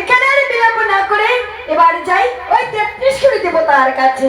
এখানে আর বিলম্ব না করে এবার যাই ওই তেত্রিশ দেবতার কাছে।